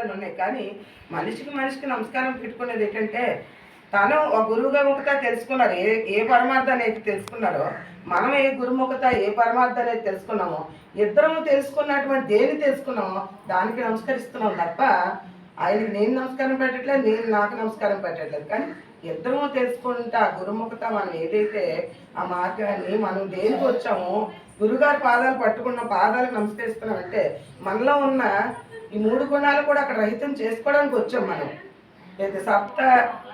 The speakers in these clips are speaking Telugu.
నమస్కారాలు ఉన్నాయి. కానీ మనిషికి మనిషికి నమస్కారం పెట్టుకునేది ఏంటంటే తను ఒక గురువుగా తెలుసుకున్నారు ఏ ఏ పరమార్థాన్ని అయితే తెలుసుకున్నారో మనం ఏ గురుముఖత ఏ పరమార్థాన్ని అయితే తెలుసుకున్నామో ఇద్దరము తెలుసుకున్నటువంటి దేని తెలుసుకున్నామో దానికి నమస్కరిస్తున్నాం తప్ప ఆయన నేను నమస్కారం పెట్టట్లేదు నేను నాకు నమస్కారం పెట్టట్లేదు. కానీ ఇద్దరము తెలుసుకుంటా ఆ గురుముఖత మనం ఏదైతే ఆ మార్గాన్ని మనం దేనికి వచ్చామో గురుగారి పాదాలు పట్టుకున్న పాదాలకు నమస్కరిస్తున్నామంటే మనలో ఉన్న ఈ మూడు గుణాలు కూడా అక్కడ రహితం చేసుకోవడానికి వచ్చాం మనం. లేదా సప్త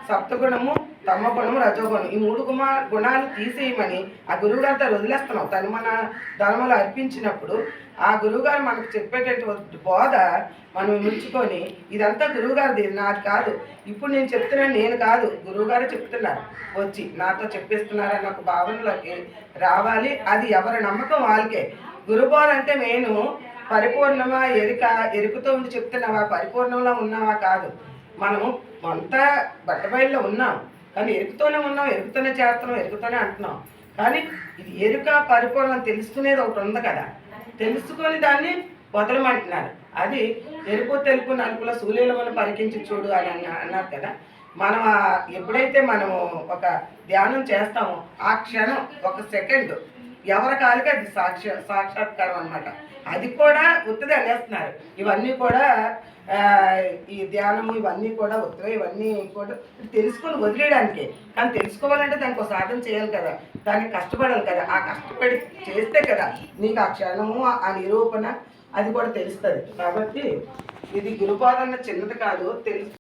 సప్తగుణము తమ గుణము రజోగుణం ఈ మూడు గుమా గుణాలు తీసేయమని ఆ గురువుగారితో వదిలేస్తున్నాం. తను మన ధర్మలు అర్పించినప్పుడు ఆ గురువుగారు మనకు చెప్పేటటువంటి బోధ మనం ఉంచుకొని ఇదంతా గురువుగారిది ఇది నాది కాదు. ఇప్పుడు నేను చెప్తున్నాను నేను కాదు. గురువుగారే చెప్తున్నారు. వచ్చి నాతో చెప్పేస్తున్నారని ఒక భావనలోకి రావాలి. అది ఎవరి నమ్మకం వాళ్ళకే. గురుబోధ అంటే నేను పరిపూర్ణమా? ఎరుక ఎరుకుతో ఉండి చెప్తున్నావా? పరిపూర్ణంలో ఉన్నావా? కాదు. మనము అంతా బట్టబయల్లో ఉన్నాం. కానీ ఎరుకుతోనే ఉన్నాం ఎరుకుతోనే చేస్తున్నాం ఎరుకుతోనే అంటున్నాం. కానీ ఇది ఎరుక పరిపూర్ణం తెలుసుకునేది ఒకటి ఉంది కదా. తెలుసుకొని దాన్ని వదలమంటున్నారు. అది ఎరుపు తెలుపు నలుపుల సూర్యులమని పరికించి చూడు అని అన్నారు కదా. మనం ఎప్పుడైతే మనము ఒక ధ్యానం చేస్తామో ఆ క్షణం ఒక సెకండ్ ఎవరి కాలికి అది సాక్ష సాక్షాత్కారం అన్నమాట. అది కూడా ఉత్తది అనేస్తున్నారు. ఇవన్నీ కూడా ఈ ధ్యానము ఇవన్నీ కూడా ఉత్తరం ఇవన్నీ కూడా తెలుసుకొని వదిలేయడానికి. కానీ తెలుసుకోవాలంటే దానికి ఒక సాధన చేయాలి కదా. దానికి కష్టపడాలి కదా. ఆ కష్టపడి చేస్తే కదా నీకు ఆ క్షణము ఆ నిరూపణ అది కూడా తెలుస్తుంది. కాబట్టి ఇది గురుపాదన్న చిన్నది కాదు తెలుసు